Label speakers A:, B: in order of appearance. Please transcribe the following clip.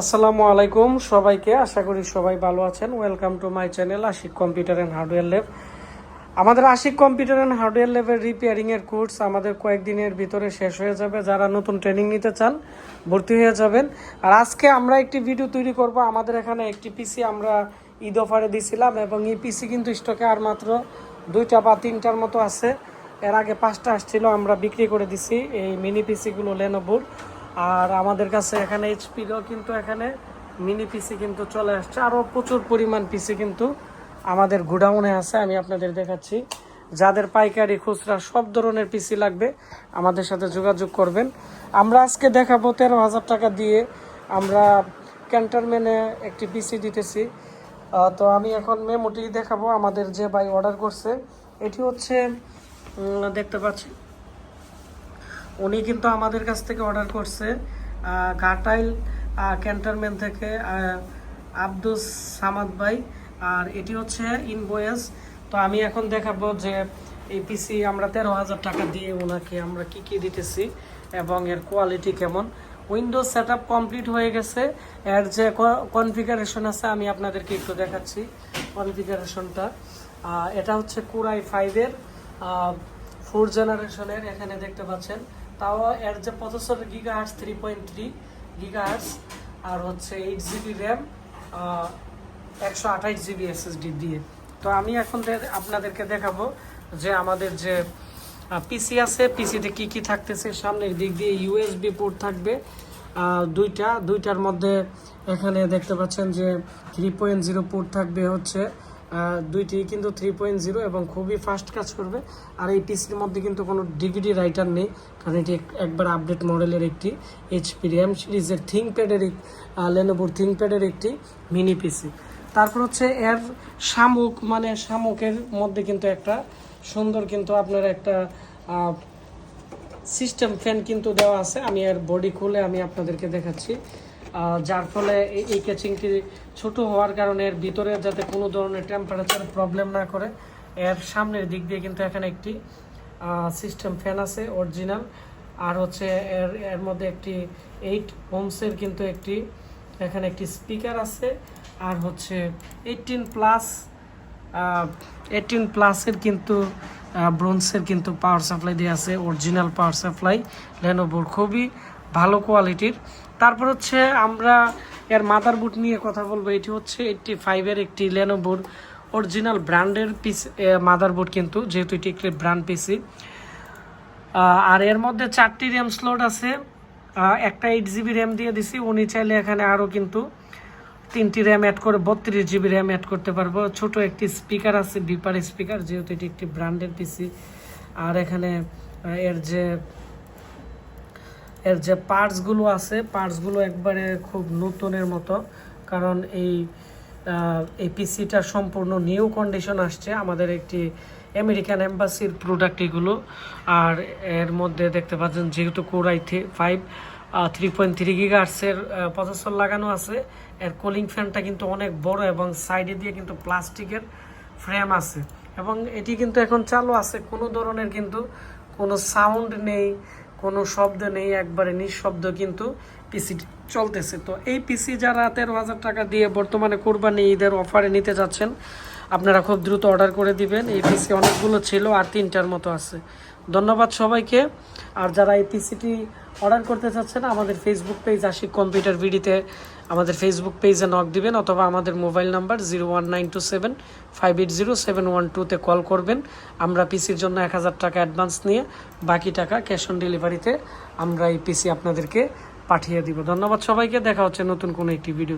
A: আসসালামু আলাইকুম সবাইকে, আশা করি সবাই ভালো আছেন। Welcome to my channel Ashiq computer and hardware lab আমাদের আশিক কম্পিউটার অ্যান্ড হার্ডওয়্যার ল্যাবের রিপেয়ারিংয়ের কোর্স আমাদের কয়েকদিনের ভিতরে শেষ হয়ে যাবে। যারা নতুন ট্রেনিং নিতে চান, ভর্তি হয়ে যাবেন। আর আজকে আমরা একটি ভিডিও তৈরি করব। আমাদের এখানে একটি পিসি আমরা ঈদ অফারে দিয়েছিলাম এবং এই পিসি কিন্তু স্টকে আর মাত্র দুইটা বা তিনটার মতো আছে। এর আগে পাঁচটা আসছিল, আমরা বিক্রি করে দিছি। এই মিনি পিসিগুলো লেনোভোর আর আমাদের কাছে এখানে এইচপিরও কিন্তু এখানে মিনি পিসি কিন্তু চলে আসছে। আরও প্রচুর পরিমাণ পিসি কিন্তু আমাদের গোডাউনে আছে, আমি আপনাদের দেখাচ্ছি। যাদের পাইকারি, খুচরা সব ধরনের পিসি লাগবে, আমাদের সাথে যোগাযোগ করবেন। আমরা আজকে দেখাবো তেরো হাজার টাকা দিয়ে আমরা ক্যান্টারম্যানে একটি পিসি দিতেছি। তো আমি এখন মেমোটি দেখাবো, আমাদের যে ভাই অর্ডার করছে, এটি হচ্ছে দেখতে পাচ্ছি উনি কিন্তু আমাদের কাছ থেকে অর্ডার করছে ঘাটাইল ক্যান্টনমেন্ট থেকে আব্দুস সামাদ ভাই। আর এটি হচ্ছে ইনভয়েস তো আমি এখন দেখাবো যে এই পিসি আমরা তেরো হাজার টাকা দিয়ে ওনাকে আমরা কি কি দিতেছি এবং এর কোয়ালিটি কেমন। উইন্ডোজ সেট কমপ্লিট হয়ে গেছে। এর যে কনফিগারেশন আছে, আমি আপনাদেরকে একটু দেখাচ্ছি কনফিগারেশনটা এটা হচ্ছে কুরাই ফাইভের ফোর জেনারেশনের এখানে দেখতে পাচ্ছেন। তাও এর যে processor giga hertz three point three giga hertz আর হচ্ছে এইট জিবি র্যাম একশো আঠাইশ জিবি এসএসডি দিয়ে। তো আমি এখন আপনাদেরকে দেখাবো যে আমাদের যে পিসি আছে পিসিতে কি কি থাকতেছে, সামনের দিক দিয়ে ইউএসবি পোর্ট থাকবে। দুইটা, দুইটার মধ্যে এখানে দেখতে পাচ্ছেন যে থ্রি পয়েন্ট জিরো পোর্ট থাকবে হচ্ছে দুইটি কিন্তু থ্রি পয়েন্ট জিরো এবং খুবই ফাস্ট কাজ করবে। আর এই পিসির মধ্যে কিন্তু কোনো ডিভিডি রাইটার নেই, কারণ এটি একবার আপডেট মডেলের একটি এইচপি র্যাম সিরিজের থিঙ্কপ্যাডের লেনোভোর থিঙ্কপ্যাডের একটি মিনি পিসি তারপর হচ্ছে এর শামুক মানে শামুকের মধ্যে কিন্তু একটা সুন্দর কিন্তু আপনার একটা সিস্টেম ফ্যান কিন্তু দেওয়া আছে। আমি এর বডি খুলে আমি আপনাদেরকে দেখাচ্ছি। যার ফলে এই- ক্যাচিংটি ছোট হওয়ার কারণে এর ভিতরে যাতে কোনো ধরনের টেম্পারেচার প্রবলেম না করে। এর সামনের দিক দিয়ে কিন্তু এখানে একটি সিস্টেম ফ্যান আছে অরিজিনাল আর হচ্ছে এর এর মধ্যে একটি এইট হোমসের কিন্তু একটি, এখানে একটি স্পিকার আছে। আর হচ্ছে এইটিন প্লাস এইটিন প্লাসের কিন্তু ব্রোঞ্জের কিন্তু পাওয়ার সাপ্লাই দেওয়া আছে অরিজিনাল পাওয়ার সাপ্লাই লেনোভোর খুবই ভালো কোয়ালিটির। তারপর হচ্ছে আমরা এর মাদারবোর্ড নিয়ে কথা বলব। এটি হচ্ছে এইটটি ফাইভের একটি লেনোভোর অরিজিনাল ব্র্যান্ডের পিস মাদারবোর্ড কিন্তু, যেহেতু এটি একটি ব্র্যান্ড পিসি আর এর মধ্যে চারটি র্যাম স্লট আছে। একটা এইট জিবি র্যাম দিয়ে দিছি। উনি চাইলে এখানে আরও কিন্তু তিনটি র্যাম অ্যাড করে, বত্রিশ জিবি র্যাম অ্যাড করতে পারব। ছোট একটি স্পিকার আছে বিপার স্পিকার যেহেতু এটি একটি ব্র্যান্ডের পিসি আর এখানে এর যে এর যে পার্টসগুলো আছে পার্টসগুলো একবারে খুব নতুনের মতো। কারণ এই এই সম্পূর্ণ নিউ কন্ডিশন আসছে। আমাদের একটি আমেরিকান এম্বাসির প্রোডাক্ট এগুলো। আর এর মধ্যে দেখতে পাচ্ছেন, যেহেতু core i five three point three গিগার্সের processor লাগানো আছে, এর কুলিং ফ্যানটা কিন্তু অনেক বড় এবং সাইডে দিয়ে কিন্তু প্লাস্টিকের ফ্রেম আছে। এবং এটি কিন্তু এখন চালু আছে। কোনো ধরনের কিন্তু কোনো সাউন্ড নেই। কোনো শব্দ নেই, একবারে নিঃশব্দ কিন্তু পিসি চলতেছে। তো এই পিসি যারা তেরো হাজার টাকা দিয়ে বর্তমানে কোরবানি ঈদের অফারে নিতে যাচ্ছেন, আপনারা খুব দ্রুত অর্ডার করে দিবেন। এই পিসি অনেকগুলো ছিল আর তিনটার মতো আছে। ধন্যবাদ সবাইকে। আর যারা এই পিসিটি অর্ডার করতে চাচ্ছেন, আমাদের ফেসবুক পেজ আশিক কম্পিউটার ভিডিতে আমাদের ফেসবুক পেজে নক দিবেন, অথবা আমাদের mobile number zero one nine two seven five eight zero seven one টুতে কল করবেন। আমরা পিসির জন্য এক হাজার টাকা অ্যাডভান্স নিয়ে বাকি টাকা ক্যাশ অন ডেলিভারিতে আমরা এই পিসি আপনাদেরকে পাঠিয়ে দিব। ধন্যবাদ সবাইকে, দেখা হচ্ছে নতুন কোনো একটি ভিডিও